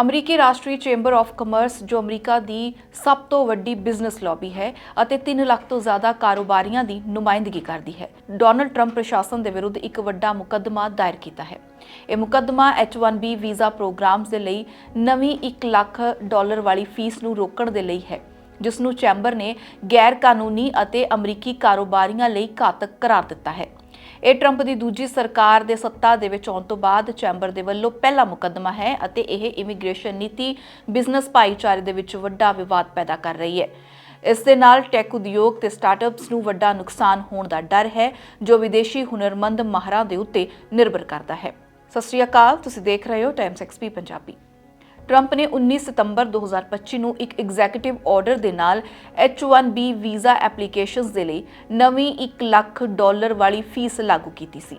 ਅਮਰੀਕੀ ਰਾਸ਼ਟਰੀ chamber of commerce, ਜੋ ਅਮਰੀਕਾ ਦੀ ਸਭ ਤੋਂ ਵੱਡੀ ਬਿਜ਼ਨਸ ਲੌਬੀ ਹੈ ਅਤੇ 3 ਲੱਖ ਤੋਂ ਜ਼ਿਆਦਾ ਕਾਰੋਬਾਰੀਆਂ ਦੀ ਨੁਮਾਇੰਦਗੀ ਕਰਦੀ ਹੈ, ਡੋਨਲਡ ਟਰੰਪ ਪ੍ਰਸ਼ਾਸਨ ਦੇ ਵਿਰੁੱਧ ਇੱਕ ਵੱਡਾ ਮੁਕੱਦਮਾ ਦਾਇਰ ਕੀਤਾ ਹੈ। ਇਹ ਮੁਕੱਦਮਾ H1B ਵੀਜ਼ਾ ਪ੍ਰੋਗਰਾਮਸ ਦੇ ਲਈ ਨਵੀਂ 1 ਲੱਖ ਡਾਲਰ ਵਾਲੀ ਫੀਸ ਨੂੰ ਰੋਕਣ ਦੇ ਲਈ ਹੈ ਜਿਸ ਨੂੰ ਚੈਂਬਰ ਨੇ ਗੈਰ ਕਾਨੂੰਨੀ ਅਤੇ ਅਮਰੀਕੀ ਕਾਰੋਬਾਰੀਆਂ ਲਈ ਘਾਤਕ ਕਰਾਰ ਦਿੱਤਾ ਹੈ। ਇਹ ਟਰੰਪ ਦੀ ਦੂਜੀ ਸਰਕਾਰ ਦੇ ਸੱਤਾ ਦੇ ਵਿੱਚ ਆਉਣ ਤੋਂ ਬਾਅਦ ਚੈਂਬਰ ਦੇ ਵੱਲੋਂ ਪਹਿਲਾ ਮੁਕੱਦਮਾ ਹੈ ਅਤੇ ਇਹ ਇਮੀਗ੍ਰੇਸ਼ਨ ਨੀਤੀ, ਬਿਜ਼ਨਸ ਭਾਈਚਾਰੇ ਦੇ ਵਿੱਚ ਵੱਡਾ ਵਿਵਾਦ ਪੈਦਾ ਕਰ ਰਹੀ ਹੈ। ਇਸ ਦੇ ਨਾਲ ਟੈਕ ਉਦਯੋਗ ਤੇ ਸਟਾਰਟਅਪਸ ਨੂੰ ਵੱਡਾ ਨੁਕਸਾਨ ਹੋਣ ਦਾ ਡਰ ਹੈ, ਜੋ ਵਿਦੇਸ਼ੀ ਹੁਨਰਮੰਦ ਮਾਹਰਾਂ ਦੇ ਉੱਤੇ ਨਿਰਭਰ ਕਰਦਾ ਹੈ। ਸਤਿ ਸ਼੍ਰੀ ਅਕਾਲ, ਤੁਸੀਂ ਦੇਖ ਰਹੇ ਹੋ ਟਾਈਮਸ ਐਕਸਪੀ ਪੰਜਾਬੀ। ਟਰੰਪ ਨੇ 19 ਸਤੰਬਰ 2025 ਨੂੰ ਇੱਕ ਐਗਜ਼ੀਕਿਊਟਿਵ ਆਰਡਰ ਦੇ ਨਾਲ H1B ਵੀਜ਼ਾ ਐਪਲੀਕੇਸ਼ਨਸ ਦੇ ਲਈ ਨਵੀਂ 1 ਲੱਖ ਡਾਲਰ ਵਾਲੀ ਫੀਸ ਲਾਗੂ ਕੀਤੀ ਸੀ।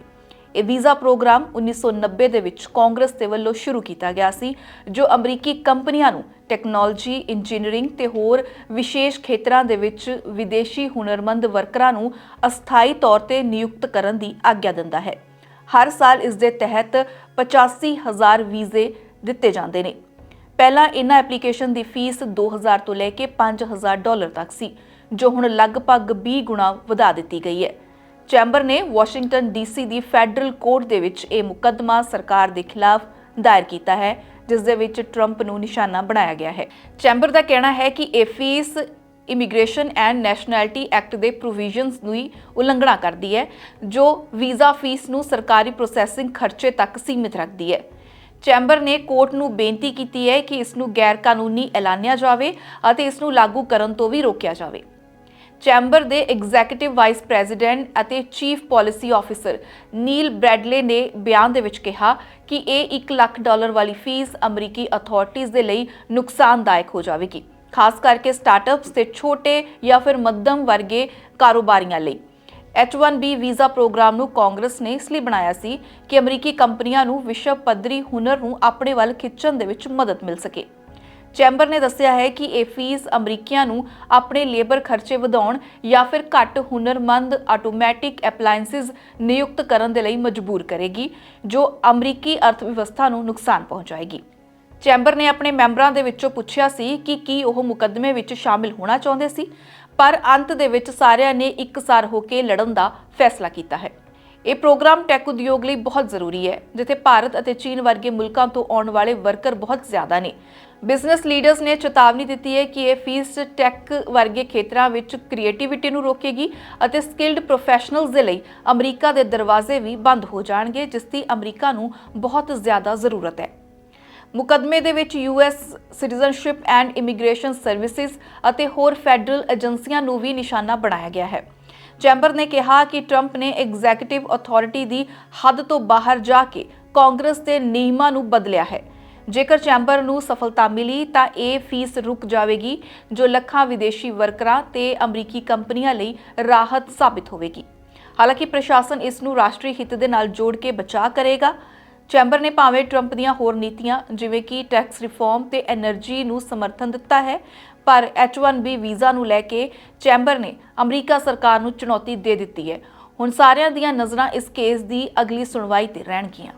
ਇਹ ਵੀਜ਼ਾ ਪ੍ਰੋਗਰਾਮ 1990 ਦੇ ਵਿੱਚ ਕਾਂਗਰਸ ਦੇ ਵੱਲੋਂ ਸ਼ੁਰੂ ਕੀਤਾ ਗਿਆ ਸੀ, ਜੋ ਅਮਰੀਕੀ ਕੰਪਨੀਆਂ ਨੂੰ ਟੈਕਨੋਲੋਜੀ ਇੰਜੀਨੀਅਰਿੰਗ ਤੇ ਹੋਰ ਵਿਸ਼ੇਸ਼ ਖੇਤਰਾਂ ਦੇ ਵਿੱਚ ਵਿਦੇਸ਼ੀ ਹੁਨਰਮੰਦ ਵਰਕਰਾਂ ਨੂੰ ਅਸਥਾਈ ਤੌਰ ਤੇ ਨਿਯੁਕਤ ਕਰਨ ਦੀ ਆਗਿਆ ਦਿੰਦਾ ਹੈ। ਹਰ ਸਾਲ ਇਸ ਦੇ ਤਹਿਤ 85000 ਵੀਜ਼ੇ ਦਿੱਤੇ ਜਾਂਦੇ ਨੇ। ਪਹਿਲਾਂ ਇਹਨਾਂ ਐਪਲੀਕੇਸ਼ਨ ਦੀ ਫੀਸ 2000 ਤੋਂ ਲੈ ਕੇ 5000 ਡਾਲਰ ਤੱਕ ਸੀ, ਜੋ ਹੁਣ ਲਗਭਗ 20 ਗੁਣਾ ਵਧਾ ਦਿੱਤੀ ਗਈ ਹੈ। ਚੈਂਬਰ ਨੇ ਵਾਸ਼ਿੰਗਟਨ ਡੀਸੀ ਦੀ ਫੈਡਰਲ ਕੋਰਟ ਦੇ ਵਿੱਚ ਇਹ ਮੁਕੱਦਮਾ ਸਰਕਾਰ ਦੇ ਖਿਲਾਫ ਦਾਇਰ ਕੀਤਾ ਹੈ, ਜਿਸ ਦੇ ਵਿੱਚ ਟਰੰਪ ਨੂੰ ਨਿਸ਼ਾਨਾ ਬਣਾਇਆ ਗਿਆ ਹੈ। ਚੈਂਬਰ ਦਾ ਕਹਿਣਾ ਹੈ ਕਿ ਇਹ fee immigration and nationality act ਦੇ ਪ੍ਰੋਵੀਜ਼ਨਸ ਦੀ ਉਲੰਘਣਾ ਕਰਦੀ ਹੈ, ਜੋ ਵੀਜ਼ਾ ਫੀਸ ਨੂੰ ਸਰਕਾਰੀ ਪ੍ਰੋਸੈਸਿੰਗ ਖਰਚੇ ਤੱਕ ਸੀਮਿਤ ਰੱਖਦੀ ਹੈ। ਚੈਂਬਰ ਨੇ ਕੋਰਟ ਨੂੰ ਬੇਨਤੀ ਕੀਤੀ ਹੈ ਕਿ ਇਸ ਨੂੰ ਗੈਰ ਕਾਨੂੰਨੀ ਐਲਾਨਿਆ ਜਾਵੇ ਅਤੇ ਇਸ ਨੂੰ ਲਾਗੂ ਕਰਨ ਤੋਂ ਵੀ ਰੋਕਿਆ ਜਾਵੇ। ਚੈਂਬਰ ਦੇ ਐਗਜ਼ੀਕਟਿਵ ਵਾਈਸ ਪ੍ਰੈਜ਼ੀਡੈਂਟ ਅਤੇ chief policy officer Neil Bradley ਨੇ ਬਿਆਨ ਦੇ ਵਿੱਚ ਕਿਹਾ ਕਿ ਇਹ 1 ਲੱਖ ਡਾਲਰ ਵਾਲੀ ਫੀਸ ਅਮਰੀਕੀ ਅਥਾਰਟੀਆਂ ਦੇ ਲਈ ਨੁਕਸਾਨਦਾਇਕ ਹੋ ਜਾਵੇਗੀ, ਖਾਸ ਕਰਕੇ ਸਟਾਰਟਅਪਸ ਤੇ ਛੋਟੇ ਜਾਂ ਫਿਰ ਮੱਧਮ ਵਰਗੇ ਕਾਰੋਬਾਰੀਆਂ ਲਈ। H1B ਵੀਜ਼ਾ ਪ੍ਰੋਗਰਾਮ ਨੂੰ ਕਾਂਗਰਸ ਨੇ ਇਸ ਲਈ ਬਣਾਇਆ ਸੀ ਕਿ ਅਮਰੀਕੀ ਕੰਪਨੀਆਂ ਨੂੰ ਵਿਸ਼ਵ ਪੱਧਰੀ ਹੁਨਰ ਨੂੰ ਆਪਣੇ ਵੱਲ ਖਿੱਚਣ ਦੇ ਵਿੱਚ ਮਦਦ ਮਿਲ ਸਕੇ। ਚੈਂਬਰ ਨੇ ਦੱਸਿਆ ਹੈ ਕਿ ਇਹ ਫੀਸ ਅਮਰੀਕੀਆਂ ਨੂੰ ਆਪਣੇ ਲੇਬਰ ਖਰਚੇ ਵਧਾਉਣ ਜਾਂ ਫਿਰ ਘੱਟ ਹੁਨਰਮੰਦ ਆਟੋਮੈਟਿਕ ਐਪਲਾਈਐਂਸਸ ਨਿਯੁਕਤ ਕਰਨ ਦੇ ਲਈ ਮਜਬੂਰ ਕਰੇਗੀ, ਜੋ ਅਮਰੀਕੀ ਅਰਥਵਿਵਸਥਾ ਨੂੰ ਨੁਕਸਾਨ ਪਹੁੰਚਾਏਗੀ। ਚੈਂਬਰ ਨੇ ਆਪਣੇ ਮੈਂਬਰਾਂ ਦੇ ਵਿੱਚੋਂ ਪੁੱਛਿਆ ਸੀ ਕਿ ਕੀ ਉਹ ਮੁਕੱਦਮੇ ਵਿੱਚ ਸ਼ਾਮਿਲ ਹੋਣਾ ਚਾਹੁੰਦੇ ਸੀ। ਪਰ ਅੰਤ ਦੇ ਵਿੱਚ ਸਾਰਿਆਂ ਨੇ ਇੱਕਸਾਰ ਹੋ ਕੇ ਲੜਨ ਦਾ ਫੈਸਲਾ ਕੀਤਾ ਹੈ। ਇਹ ਪ੍ਰੋਗਰਾਮ ਟੈਕ ਉਦਯੋਗ ਲਈ ਬਹੁਤ ਜ਼ਰੂਰੀ ਹੈ, ਜਿੱਥੇ ਭਾਰਤ ਅਤੇ ਚੀਨ ਵਰਗੇ ਮੁਲਕਾਂ ਤੋਂ ਆਉਣ ਵਾਲੇ ਵਰਕਰ ਬਹੁਤ ਜ਼ਿਆਦਾ ਨੇ। ਬਿਜ਼ਨਸ ਲੀਡਰਸ ਨੇ ਚੇਤਾਵਨੀ ਦਿੱਤੀ ਹੈ ਕਿ ਇਹ ਫੀਸ ਟੈਕ ਵਰਗੇ ਖੇਤਰਾਂ ਵਿੱਚ ਕ੍ਰੀਏਟੀਵਿਟੀ ਨੂੰ ਰੋਕੇਗੀ ਅਤੇ ਸਕਿਲਡ ਪ੍ਰੋਫੈਸ਼ਨਲਸ ਦੇ ਲਈ ਅਮਰੀਕਾ ਦੇ ਦਰਵਾਜ਼ੇ ਵੀ ਬੰਦ ਹੋ ਜਾਣਗੇ, ਜਿਸ ਦੀ ਅਮਰੀਕਾ ਨੂੰ ਬਹੁਤ ਜ਼ਿਆਦਾ ਜ਼ਰੂਰਤ ਹੈ। ਮੁਕੱਦਮੇ ਦੇ ਵਿੱਚ US citizenship and immigration services ਅਤੇ ਹੋਰ ਫੈਡਰਲ ਏਜੰਸੀਆਂ ਨੂੰ ਵੀ ਨਿਸ਼ਾਨਾ ਬਣਾਇਆ ਗਿਆ ਹੈ। ਚੈਂਬਰ ਨੇ ਕਿਹਾ ਕਿ ਟਰੰਪ ਨੇ ਐਗਜੈਕਟਿਵ ਅਥਾਰਟੀ ਦੀ ਹੱਦ ਤੋਂ ਬਾਹਰ ਜਾ ਕੇ ਕਾਂਗਰਸ ਦੇ ਨਿਯਮਾਂ ਨੂੰ ਬਦਲਿਆ ਹੈ। ਜੇਕਰ ਚੈਂਬਰ ਨੂੰ ਸਫਲਤਾ ਮਿਲੀ ਤਾਂ ਇਹ ਫੀਸ ਰੁਕ ਜਾਵੇਗੀ, ਜੋ ਲੱਖਾਂ ਵਿਦੇਸ਼ੀ ਵਰਕਰਾਂ ਤੇ ਅਮਰੀਕੀ ਕੰਪਨੀਆਂ ਲਈ ਰਾਹਤ ਸਾਬਿਤ ਹੋਵੇਗੀ। ਹਾਲਾਂਕਿ ਪ੍ਰਸ਼ਾਸਨ ਇਸ ਨੂੰ ਰਾਸ਼ਟਰੀ ਹਿੱਤ ਦੇ ਨਾਲ ਜੋੜ ਕੇ ਬਚਾਅ ਕਰੇਗਾ। ਚੈਂਬਰ ਨੇ ਭਾਵੇਂ ਟਰੰਪ ਦੀਆਂ ਹੋਰ ਨੀਤੀਆਂ, ਜਿਵੇਂ ਕਿ ਟੈਕਸ ਰਿਫਾਰਮ ਤੇ એનર્ਜੀ ਨੂੰ ਸਮਰਥਨ ਦਿੱਤਾ ਹੈ, ਪਰ H1B ਵੀਜ਼ਾ ਨੂੰ ਲੈ ਕੇ ਚੈਂਬਰ ਨੇ ਅਮਰੀਕਾ ਸਰਕਾਰ ਨੂੰ ਚੁਣੌਤੀ ਦੇ ਦਿੱਤੀ ਹੈ। ਹੁਣ ਸਾਰਿਆਂ ਦੀਆਂ ਨਜ਼ਰਾਂ ਇਸ ਕੇਸ ਦੀ ਅਗਲੀ ਸੁਣਵਾਈ ਤੇ ਰਹਿਣਗੀਆਂ।